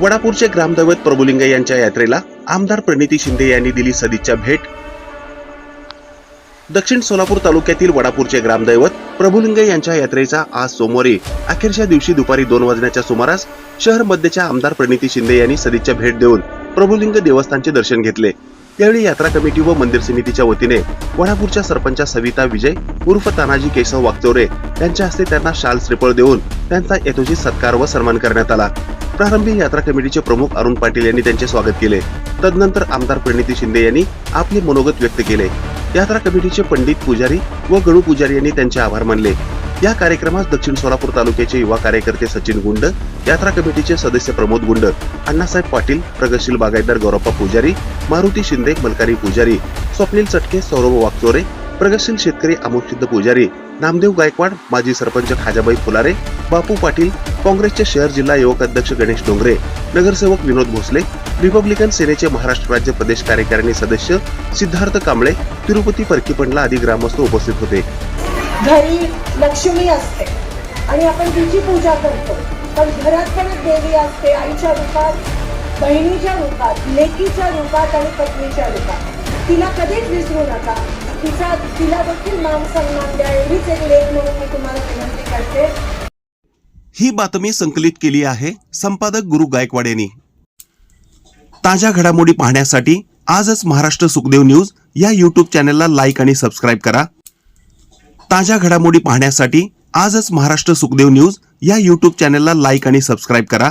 वडापूरचे ग्रामदैवत प्रभुलिंग यांच्या यात्रेला आमदार प्रणिती शिंदे यांनी दिली सदिच्छा भेट. दक्षिण सोलापूर तालुक्यातील वडापूरचे ग्रामदैवत प्रभुलिंग यांच्या यात्रेचा आज सोमवारी अखेरच्या दिवशी दुपारी दोन वाजण्याच्या सुमारास शहर मध्यच्या आमदार प्रणिती शिंदे यांनी सदिच्छा भेट देऊन प्रभुलिंग देवस्थानचे दर्शन घेतले. यावेळी यात्रा कमिटी व मंदिर समितीच्या वतीने वडापूरच्या सरपंच सविता विजय उर्फ तानाजी केशव वागचौरे यांच्या हस्ते त्यांना शाल श्रीफळ देऊन त्यांचा यथोचित सत्कार व सन्मान करण्यात आला. प्रारंभी यात्रा कमिटीचे प्रमुख अरुण पाटील यांनी त्यांचे स्वागत केले. तदनंतर आमदार प्रणिती शिंदे यांनी आपले मनोगत व्यक्त केले. यात्रा कमिटीचे पंडित पुजारी व गणू पुजारी यांनी त्यांचे आभार मानले. या कार्यक्रमास दक्षिण सोलापूर तालुक्याचे युवा कार्यकर्ते सचिन गुंड यात्रा कमिटीचे सदस्य प्रमोद गुंड अण्णासाहेब पाटील प्रगतशील बागायतदार गौरप्पा पुजारी मारुती शिंदे मलकारी पुजारी स्वप्नील चटके सौरभ वाकचोरे प्रगतशील शेतकरी अमोलसिद्ध पुजारी नामदेव गायकवाड माजी सरपंच खाजाबाई फुलारे बापू पाटील काँग्रेसचे शहर जिल्हा युवक अध्यक्ष गणेश डोंगरे नगरसेवक विनोद भोसले रिपब्लिकन सेनेचे महाराष्ट्र राज्य प्रदेश कार्यकारिणी सदस्य सिद्धार्थ कांबळे तिरुपती परकीपंडला आदी ग्रामस्थ उपस्थित होते. घरी लक्ष्मी असते आणि आपण तिची पूजा करतो. पण घरात पण देवी असते आईच्या रूपात बहिणीच्या रूपात लेकीच्या रूपात आणि पत्नीच्या रूपात. तिला कधीच विसरू नका. तिचा तिला देखील मान सन्मान द्या. एवढीच एक लेख म्हणून मी तुम्हाला विनंती करते. ही बातमी संकलित केली आहे संपादक गुरु गायकवाड यांनी. ताज्या घडामोडी पाहण्यासाठी आजच महाराष्ट्र सुखदेव न्यूज या यूट्यूब चॅनलला लाईक आणि सबस्क्राईब करा. ताज्या घडामोडी पाहण्यासाठी आजच महाराष्ट्र सुखदेव न्यूज या यूट्यूब चॅनलला लाईक आणि सबस्क्राईब करा.